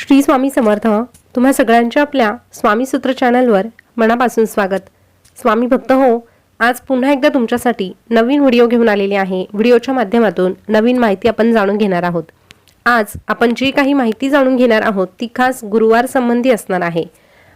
श्री स्वामी समर्थ तुम्हा सगळ्यांच्या आपल्या स्वामी सूत्र चॅनलवर मनापासून स्वागत. स्वामी भक्त हो आज पुन्हा एकदा तुमच्यासाठी नवीन व्हिडिओ घेऊन आलेले आहे. व्हिडिओच्या माध्यमातून नवीन माहिती आपण जाणून घेणार आहोत. आज आपण जी काही माहिती जाणून घेणार आहोत ती खास गुरुवार संबंधी असणार आहे.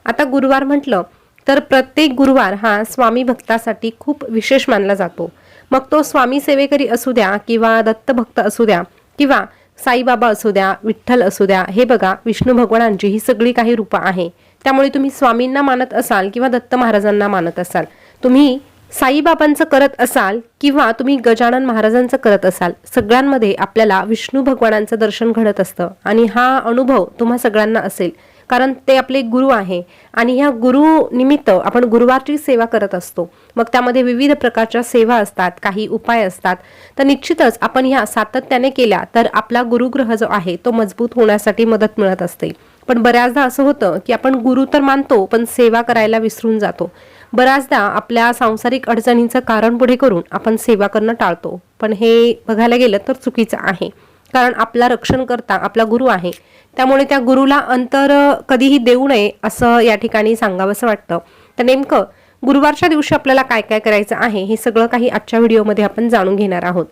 आता गुरुवार म्हटलं तर प्रत्येक गुरुवार हा स्वामी भक्तासाठी खूप विशेष मानला जातो. मग तो स्वामी सेवेकरी असू द्या किंवा दत्तभक्त असू द्या किंवा साईबाबा असू द्या विठ्ठल असू द्या हे बघा विष्णू भगवानांची ही सगळी काही रूपं आहे. त्यामुळे तुम्ही स्वामींना मानत असाल किंवा दत्त महाराजांना मानत असाल. तुम्ही साईबाबांचं करत असाल किंवा तुम्ही गजानन महाराजांचं करत असाल सगळ्यांमध्ये आपल्याला विष्णू भगवानांचं दर्शन घडत असतं. आणि हा अनुभव तुम्हा सगळ्यांना असेल. कारण ते आपले गुरु आहे. आणि ह्या गुरु निमित्त आपण गुरुवारची सेवा करत असतो. मग त्यामध्ये विविध प्रकारच्या सेवा असतात काही उपाय असतात. तर निश्चितच आपण ह्या सातत्याने केल्या तर आपला गुरुग्रह जो आहे तो मजबूत होण्यासाठी मदत मिळत असते. पण बऱ्याचदा असं होतं की आपण गुरु तर मानतो पण सेवा करायला विसरून जातो. बऱ्याचदा आपल्या सांसारिक अडचणींचं कारण पुढे करून आपण सेवा करणं टाळतो. पण हे बघायला गेलं तर चुकीचं आहे. कारण आपला रक्षण करता आपला गुरु आहे. त्यामुळे त्या गुरुला अंतर कधीही देऊ नये असं या ठिकाणी सांगावंसं वाटतं. तर नेमकं गुरुवारच्या दिवशी आपल्याला काय काय करायचं आहे हे सगळं काही आजच्या व्हिडिओमध्ये आपण जाणून घेणार आहोत.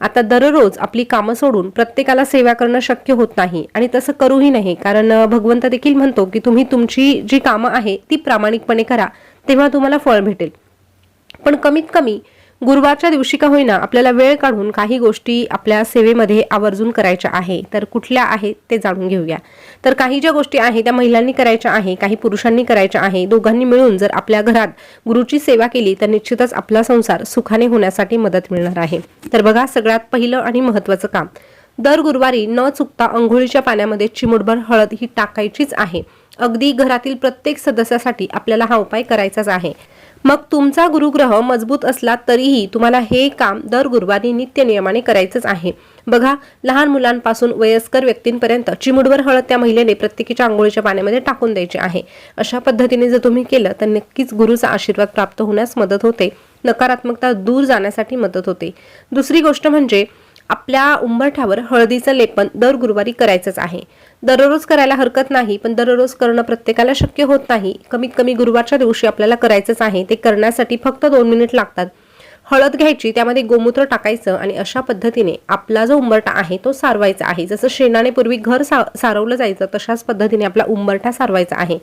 आता दररोज आपली कामं सोडून प्रत्येकाला सेवा करणं शक्य होत नाही आणि तसं करूही नाही कारण भगवंत देखील म्हणतो की तुम्ही तुमची जी कामं आहे ती प्रामाणिकपणे करा तेव्हा तुम्हाला फळ भेटेल. पण कमीत कमी गुरुवारच्या दिवशी का होईना आपल्याला वेळ काढून काही गोष्टी आपल्या सेवेमध्ये आवर्जून करायच्या आहे तर कुठल्या आहेत ते जाणून घेऊया. तर काही ज्या गोष्टी आहेत त्या महिलांनी करायच्या आहे काही पुरुषांनी करायच्या आहे दोघांनी मिळून जर आपल्या घरात गुरुची सेवा केली तर निश्चितच आपला संसार सुखाने होण्यासाठी मदत मिळणार आहे. तर बघा सगळ्यात पहिलं आणि महत्वाचं काम. दर गुरुवारी न चुकता अंघोळीच्या पाण्यामध्ये चिमुटभर हळद ही टाकायचीच आहे. अगदी घरातील प्रत्येक सदस्यासाठी आपल्याला हा उपाय करायचाच आहे. मग तुमचा गुरुग्रह मजबूत असला तरीही तुम्हाला हे काम दर गुरुवारी नित्य नियमाने करायचंच आहे. बघा लहान मुलांपासून वयस्कर व्यक्तींपर्यंत चिमुडवर हळद त्या महिलेने प्रत्येकीच्या आंघोळीच्या पाण्यामध्ये टाकून द्यायची आहे. अशा पद्धतीने जर तुम्ही केलं तर नक्कीच गुरुचा आशीर्वाद प्राप्त होण्यास मदत होते. नकारात्मकता दूर जाण्यासाठी मदत होते. दुसरी गोष्ट म्हणजे आपल्या उंबरठ्यावर हळदीचं लेपन दर गुरुवारी करायचंच आहे. दररोज करायला हरकत नाही पण दररोज करणं प्रत्येकाला शक्य होत नाही. कमीत कमी गुरुवारच्या दिवशी आपल्याला करायचंच आहे ते करण्यासाठी फक्त दोन मिनिट लागतात. हळद घ्यायची त्यामध्ये गोमूत्र टाकायचं आणि अशा पद्धतीने आपला जो उंबरठा आहे तो सारवायचा आहे. जसं शेणाने पूर्वी घर सा सारवलं जायचं तशाच पद्धतीने आपला उंबरठा सारवायचा आहे.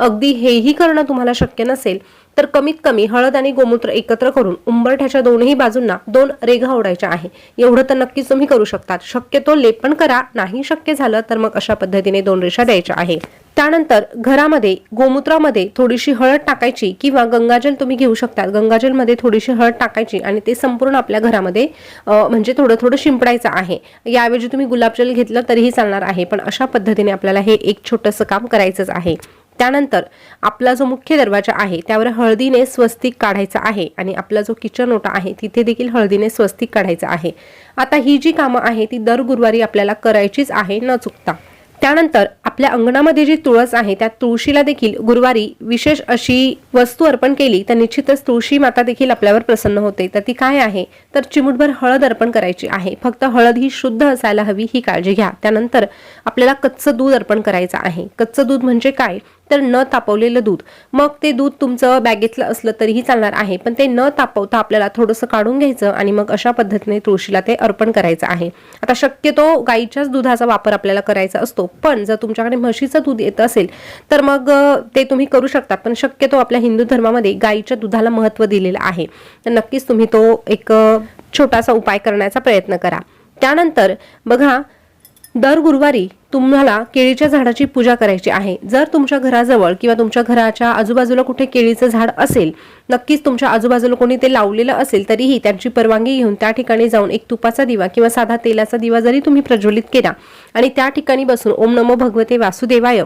अगदी हेही करणं तुम्हाला शक्य नसेल तर कमीत कमी हळद आणि गोमूत्र एकत्र करून उंबरठ्याच्या दोनही बाजूंना दोन रेघा ओढायच्या आहे. एवढं तर नक्कीच तुम्ही करू शकतात. शक्यतो लेपन करा नाही शक्य झालं तर मग अशा पद्धतीने दोन रेषा द्यायच्या आहे. त्यानंतर घरामध्ये गोमूत्रामध्ये थोडीशी हळद टाकायची किंवा गंगाजल तुम्ही घेऊ शकतात. गंगाजलमध्ये थोडीशी हळद टाकायची आणि ते संपूर्ण आपल्या घरामध्ये म्हणजे थोडं थोडं शिंपडायचं आहे. याऐवजी तुम्ही गुलाबजल घेतलं तरीही चालणार आहे. पण अशा पद्धतीने आपल्याला हे एक छोटंसं काम करायचंच आहे. त्यानंतर आपला जो मुख्य दरवाजा आहे त्यावर हळदीने स्वस्तिक काढायचा आहे आणि आपला जो किचन ओटा आहे तिथे देखील हळदीने स्वस्तिक काढायचा आहे. आता ही जी कामं आहे ती दर गुरुवारी आपल्याला करायचीच आहे न चुकता. त्यानंतर आपल्या अंगणामध्ये जी तुळस आहे त्या तुळशीला देखील गुरुवारी विशेष अशी वस्तू अर्पण केली तर निश्चितच तुळशी माता देखील आपल्यावर प्रसन्न होते. तर ती काय आहे? तर चिमुटभर हळद अर्पण करायची आहे. फक्त हळद ही शुद्ध असायला हवी ही काळजी घ्या. त्यानंतर आपल्याला कच्चं दूध अर्पण करायचं आहे. कच्चं दूध म्हणजे काय? तर न तापवलेलं दूध. मग ते दूध तुमचं बॅगेतलं असलं तरीही चालणार आहे पण ते न तापवता आपल्याला थोडंसं काढून घ्यायचं आणि मग अशा पद्धतीने तुळशीला ते अर्पण करायचं आहे. आता शक्यतो गाईच्याच दुधाचा वापर आपल्याला करायचा असतो पण जर तुमच्याकडे म्हशीचं दूध येत असेल तर मग ते तुम्ही करू शकता पण शक्यतो आपल्या हिंदू धर्मामध्ये गाईच्या दुधाला महत्त्व दिलेलं आहे. तर नक्कीच तुम्ही तो एक छोटासा उपाय करण्याचा प्रयत्न करा. त्यानंतर बघा दर गुरुवारी तुम्हाला केळीच्या झाडाची पूजा करायची आहे. जर तुमच्या घराजवळ किंवा तुमच्या घराच्या आजूबाजूला कुठे केळीचं झाड असेल नक्कीच तुमच्या आजूबाजूला कोणी ते लावलेलं असेल तरीही त्यांची परवानगी घेऊन त्या ठिकाणी जाऊन एक तुपाचा दिवा किंवा साधा तेलाचा दिवा जरी तुम्ही प्रज्वलित केला आणि त्या ठिकाणी बसून ओम नमो भगवते वासुदेवाय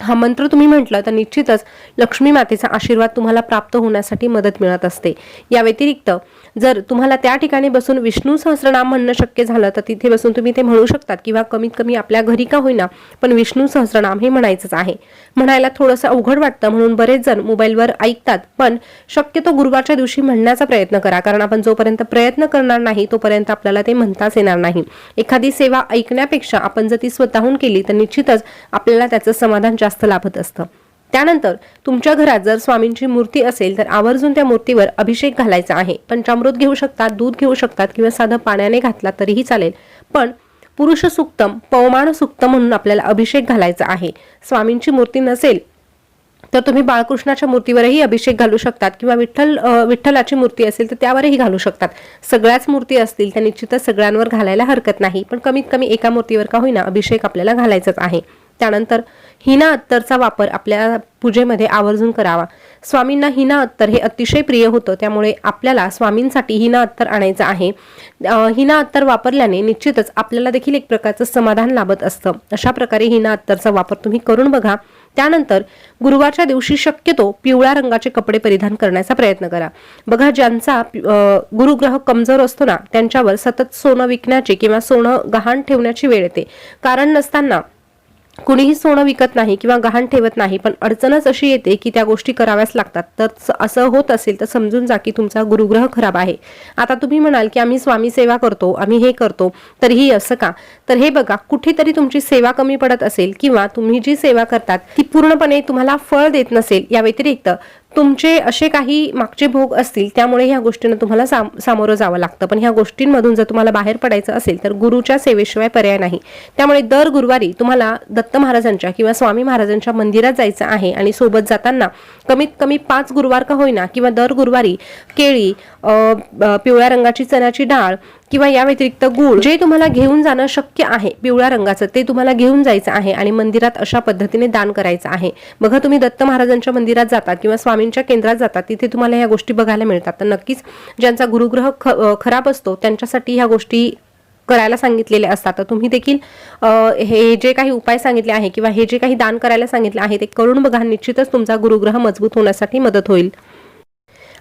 हा मंत्र तुम्ही म्हटलं तर निश्चितच लक्ष्मी मातेचा आशीर्वाद तुम्हाला प्राप्त होण्यासाठी मदत मिळत असते. या व्यतिरिक्त जर तुम्हाला त्या ठिकाणी बसून विष्णू सहस्रनाम म्हणणं शक्य झालं तर तिथे बसून तुम्ही ते म्हणू शकतात किंवा कमीत कमी आपल्या घरी का होईना पण विष्णू सहस्रनाम हे म्हणायचंच आहे. म्हणायला थोडंसं अवघड वाटतं म्हणून बरेच जण मोबाईलवर ऐकतात पण शक्यतो गुरुवारच्या दिवशी म्हणण्याचा प्रयत्न करा कारण आपण जोपर्यंत प्रयत्न करणार नाही तोपर्यंत आपल्याला ते म्हणताच येणार नाही. एखादी सेवा ऐकण्यापेक्षा आपण जर ती स्वतःहून केली तर निश्चितच आपल्याला त्याचं समाधान जास्त लाभत असतं. त्यानंतर तुमच्या घरात जर स्वामींची मूर्ती असेल तर आवर्जून त्या मूर्तीवर अभिषेक घालायचा आहे. पंचामृत घेऊ शकतात दूध घेऊ शकतात किंवा साधं पाण्याने घातला तरीही चालेल. पण पुरुष सुक्तम पवमान सुक्तम म्हणून आपल्याला अभिषेक घालायचा आहे. स्वामींची मूर्ती नसेल तर तुम्ही बाळकृष्णाच्या मूर्तीवरही अभिषेक घालू शकतात किंवा विठ्ठल विठ्ठलाची मूर्ती असेल तर त्यावरही घालू शकतात. सगळ्याच मूर्ती असतील त्या निश्चितच सगळ्यांवर घालायला हरकत नाही. पण कमीत कमी एका मूर्तीवर का होईना अभिषेक आपल्याला घालायचाच आहे. त्यानंतर हिना अत्तरचा वापर आपल्या पूजेमध्ये आवर्जून करावा. स्वामींना हिना अत्तर हे अतिशय प्रिय होतं. त्यामुळे आपल्याला स्वामींसाठी हिना अत्तर आणायचं आहे. हिना अत्तर वापरल्याने निश्चितच आपल्याला देखील एक प्रकारचं समाधान लाभत असतं. अशा प्रकारे हिना अत्तरचा वापर तुम्ही करून बघा. त्यानंतर गुरुवारच्या दिवशी शक्यतो पिवळ्या रंगाचे कपडे परिधान करण्याचा प्रयत्न करा. बघा ज्यांचा गुरुग्रह कमजोर असतो ना त्यांच्यावर सतत सोनं विकण्याची किंवा सोनं गहाण ठेवण्याची वेळ येते. कारण नसताना कुणीही सोनं विकत नाही किंवा गहाण ठेवत नाही पण अडचणच अशी येते की त्या गोष्टी कराव्याच लागतात. तर असं होत असेल तर समजून जा की तुमचा गुरुग्रह खराब आहे. आता तुम्ही म्हणाल की आम्ही स्वामी सेवा करतो आम्ही हे करतो तरीही असं का? तर हे बघा कुठेतरी तुमची सेवा कमी पडत असेल किंवा तुम्ही जी सेवा करतात ती पूर्णपणे तुम्हाला फळ देत नसेल या व्यतिरिक्त तुमचे असे काही मागचे भोग असतील त्यामुळे ह्या गोष्टींना तुम्हाला साम सामोरं जावं लागतं. पण ह्या गोष्टींमधून जर तुम्हाला बाहेर पडायचं असेल तर गुरुच्या सेवेशिवाय पर्याय नाही. त्यामुळे दर गुरुवारी तुम्हाला दत्त महाराजांच्या किंवा स्वामी महाराजांच्या मंदिरात जायचं आहे आणि सोबत जाताना कमीत कमी पाच गुरुवार का होईना किंवा दर गुरुवारी केळी पिवळ्या रंगाची चण्याची डाळ किंवा या व्यतिरिक्त गुळ जे तुम्हाला घेऊन जाणं शक्य आहे पिवळ्या रंगाचं ते तुम्हाला घेऊन जायचं आहे आणि मंदिरात अशा पद्धतीने दान करायचं आहे. बघा तुम्ही दत्त महाराजांच्या मंदिरात जातात किंवा स्वामींच्या केंद्रात जातात तिथे तुम्हाला ह्या गोष्टी बघायला मिळतात. तर नक्कीच ज्यांचा गुरुग्रह ख खराब असतो त्यांच्यासाठी ह्या गोष्टी करायला सांगितलेले असतात. तर तुम्ही देखील हे जे काही उपाय सांगितले आहे किंवा हे जे काही दान करायला सांगितले आहे ते करून बघा. निश्चितच तुमचा गुरुग्रह मजबूत होण्यासाठी मदत होईल.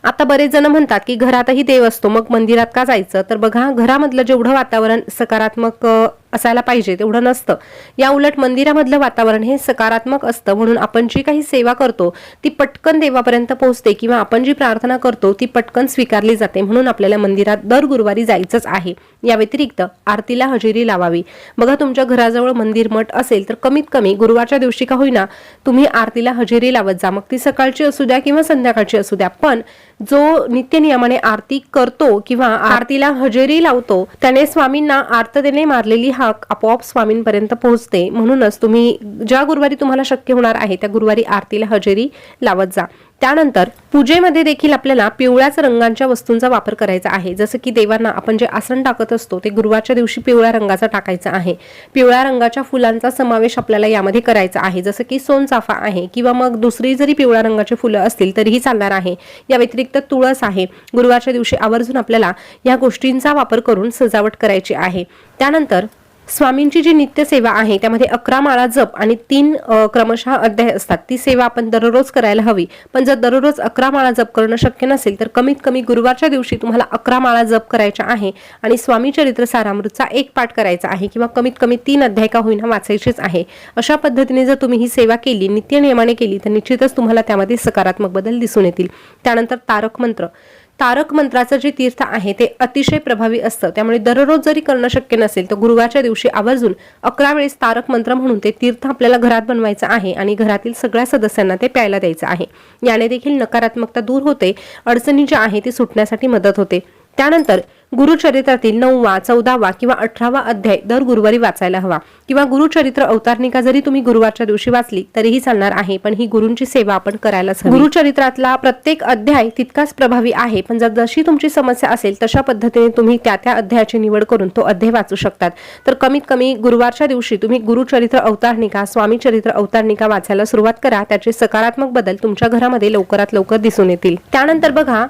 आता बरेच जण म्हणतात की घरातही देव असतो मग मंदिरात का जायचं? तर बघा घरामधलं जेवढं वातावरण सकारात्मक असायला पाहिजे तेवढं नसतं. या उलट मंदिरामधलं वातावरण हे सकारात्मक असतं म्हणून आपण जी काही सेवा करतो ती पटकन देवापर्यंत पोहोचते किंवा आपण जी प्रार्थना करतो ती पटकन स्वीकारली जाते म्हणून आपल्याला मंदिरात दर गुरुवारी जायचंच आहे. या व्यतिरिक्त आरतीला हजेरी लावावी. बघा तुमच्या घराजवळ मंदिर मठ असेल तर कमीत कमी गुरुवारच्या दिवशी का होईना तुम्ही आरतीला हजेरी लावत जा. मग ती सकाळची असू द्या किंवा संध्याकाळची असू द्या पण जो नित्यनियमाने आरती करतो किंवा आरतीला हजेरी लावतो त्याने स्वामींना आर्ततेने मारलेली हाक आपोआप स्वामींपर्यंत पोहोचते. म्हणूनच तुम्ही ज्या गुरुवारी तुम्हाला शक्य होणार आहे त्या गुरुवारी आरतीला हजेरी लावत जा. त्यानंतर पूजेमध्ये देखील आपल्याला पिवळ्याच रंगांच्या वस्तूंचा वापर करायचा आहे. जसं की देवांना आपण जे आसन टाकत असतो ते गुरुवारच्या दिवशी पिवळ्या रंगाचा टाकायचा आहे. पिवळ्या रंगाच्या फुलांचा समावेश आपल्याला यामध्ये करायचा आहे. जसं की सोनचाफा आहे किंवा मग दुसरी जरी पिवळ्या रंगाची फुलं असतील तरीही चालणार आहे. या व्यतिरिक्त तुळस आहे. गुरुवारच्या दिवशी आवर्जून आपल्याला या गोष्टींचा वापर करून सजावट करायची आहे. त्यानंतर स्वामींची जी नित्य सेवा आहे त्यामध्ये अकरा माळा जप आणि तीन क्रमशः अध्याय असतात. ती सेवा आपण दररोज करायला हवी. पण जर दररोज अकरा माळा जप करणं शक्य नसेल तर कमीत कमी गुरुवारच्या दिवशी तुम्हाला अकरा माळा जप करायच्या आहे आणि स्वामी चरित्र सारामृतचा एक पाठ करायचा आहे किंवा कमीत कमी तीन अध्याय का होईना वाचायचेच आहे. अशा पद्धतीने जर तुम्ही ही सेवा केली नित्य नियमाने केली तर निश्चितच तुम्हाला त्यामध्ये सकारात्मक बदल दिसून येतील. त्यानंतर तारक मंत्र. तारक मंत्राचं जे तीर्थ आहे ते अतिशय प्रभावी असतं. त्यामुळे दररोज जरी करणं शक्य नसेल तर गुरुवारच्या दिवशी आवर्जून अकरा वेळेस तारक मंत्र म्हणून ते तीर्थ आपल्याला घरात बनवायचं आहे आणि घरातील सगळ्या सदस्यांना ते प्यायला द्यायचं आहे. याने देखील नकारात्मकता दूर होते अडचणी ज्या आहे ती सुटण्यासाठी मदत होते. त्यानंतर गुरुचरित्रातील नववा चौदावा किंवा अठरावा अध्याय दर गुरुवारी वाचायला हवा. किंवा गुरुचरित्र अवतारणिका जरी तुम्ही गुरुवारच्या दिवशी वाचली तरीही चालणार आहे पण ही गुरुंची सेवा आपण करायलाच गुरुचरित्रातला प्रत्येक अध्याय तितकाच प्रभावी आहे पण जर जशी तुमची समस्या असेल तशा पद्धतीने तुम्ही त्या त्या अध्यायाची निवड करून तो अध्याय वाचू शकतात. तर कमीत कमी गुरुवारच्या दिवशी तुम्ही गुरुचरित्र अवतारणिका स्वामी चरित्र अवतारणिका वाचायला सुरुवात करा त्याचे सकारात्मक बदल तुमच्या घरामध्ये लवकरात लवकर दिसून येतील. त्यानंतर बघा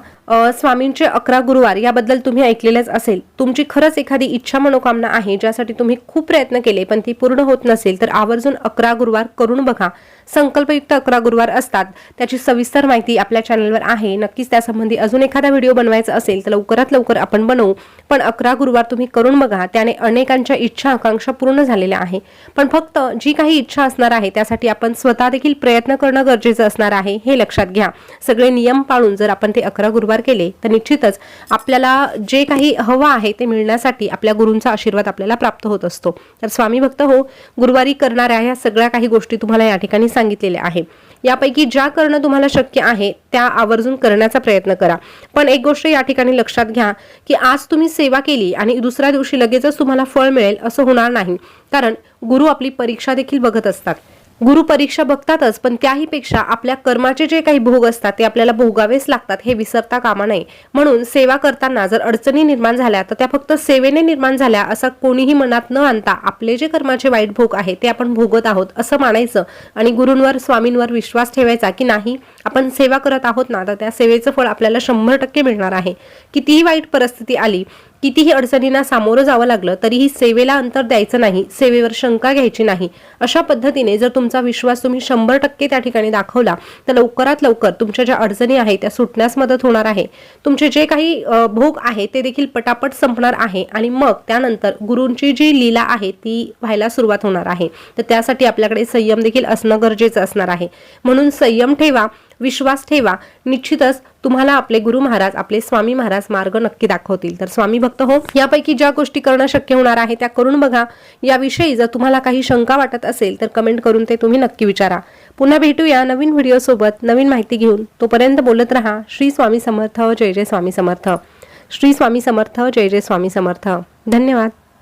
स्वामींचे अकरा गुरुवार याबद्दल तुम्ही ऐकलेलं केलेलंच असेल. तुमची खरंच एखादी इच्छा मनोकामना आहे ज्यासाठी तुम्ही खूप प्रयत्न केले पण ती पूर्ण होत नसेल तर आवर्जून अकरा गुरुवार करून बघा. संकल्पयुक्त अकरा गुरुवार असतात. त्याची सविस्तर माहिती आपल्या चॅनलवर आहे. नक्कीच त्यासंबंधी अजून एखादा व्हिडिओ बनवायचा असेल तर लवकरात लवकर आपण बनवू. पण अकरा गुरुवार तुम्ही करून बघा. त्याने अनेकांच्या इच्छा आकांक्षा पूर्ण झालेल्या आहे. पण फक्त जी काही इच्छा असणार आहे त्यासाठी आपण स्वतः देखील प्रयत्न करणं गरजेचं असणार आहे हे लक्षात घ्या. सगळे नियम पाळून जर आपण ते अकरा गुरुवार केले तर निश्चितच आपल्याला जे काही काही हवं आहे ते मिळण्यासाठी आपल्या गुरूंचा आशीर्वाद आपल्याला प्राप्त होत असतो. तर स्वामी भक्त हो गुरुवारी करणाऱ्या ह्या सगळ्या काही गोष्टी तुम्हाला या ठिकाणी सांगितलेल्या आहे. यापैकी ज्या करणं तुम्हाला शक्य आहे त्या आवर्जून करण्याचा प्रयत्न करा. पण एक गोष्ट या ठिकाणी लक्षात घ्या की आज तुम्ही सेवा केली आणि दुसऱ्या दिवशी लगेचच तुम्हाला फळ मिळेल असं होणार नाही. कारण गुरु आपली परीक्षा देखील बघत असतात. गुरु परीक्षा बघतातच पण त्याही पेक्षा आपल्या कर्माचे जे काही भोग असतात ते आपल्याला भोगावेच लागतात हे विसरता कामा नये. म्हणून सेवा करताना जर अडचणी निर्माण झाल्या तर त्या फक्त सेवेने निर्माण झाल्या असं कोणीही मनात न आणता आपले जे कर्माचे वाईट भोग आहे ते आपण भोगत आहोत असं मानायचं. आणि गुरूंवर स्वामींवर विश्वास ठेवायचा की नाही आपण सेवा करत आहोत ना तर त्या सेवेचं फळ आपल्याला शंभर टक्के मिळणार आहे. कितीही वाईट परिस्थिती आली कितीही अडचणींना सामोरं जावं लागलं तरीही सेवेला अंतर द्यायचं नाही सेवेवर शंका घ्यायची नाही. अशा पद्धतीने जर तुमचा विश्वास तुम्ही शंभर टक्के त्या ठिकाणी दाखवला तर लवकरात लवकर तुमच्या ज्या अडचणी आहेत त्या सुटण्यास मदत होणार आहे. तुमचे जे काही भोग आहे ते देखील पटापट संपणार आहे आणि मग त्यानंतर गुरूंची जी लीला आहे ती व्हायला सुरुवात होणार आहे. तर त्यासाठी आपल्याकडे संयम देखील असणं गरजेचं असणार आहे. म्हणून संयम ठेवा विश्वास ठेवा. निश्चितच तुम्हाला आपले गुरु महाराज आपले स्वामी महाराज मार्ग नक्की दाखवतील. तर स्वामी भक्त हो यापैकी ज्या गोष्टी करणं शक्य होणार आहे त्या करून बघा. याविषयी जर तुम्हाला काही शंका वाटत असेल तर कमेंट करून ते तुम्ही नक्की विचारा. पुन्हा भेटूया नवीन व्हिडिओ सोबत नवीन माहिती घेऊन. तोपर्यंत बोलत राहा श्री स्वामी समर्थ जय जय स्वामी समर्थ. श्री स्वामी समर्थ जय जय स्वामी समर्थ. धन्यवाद.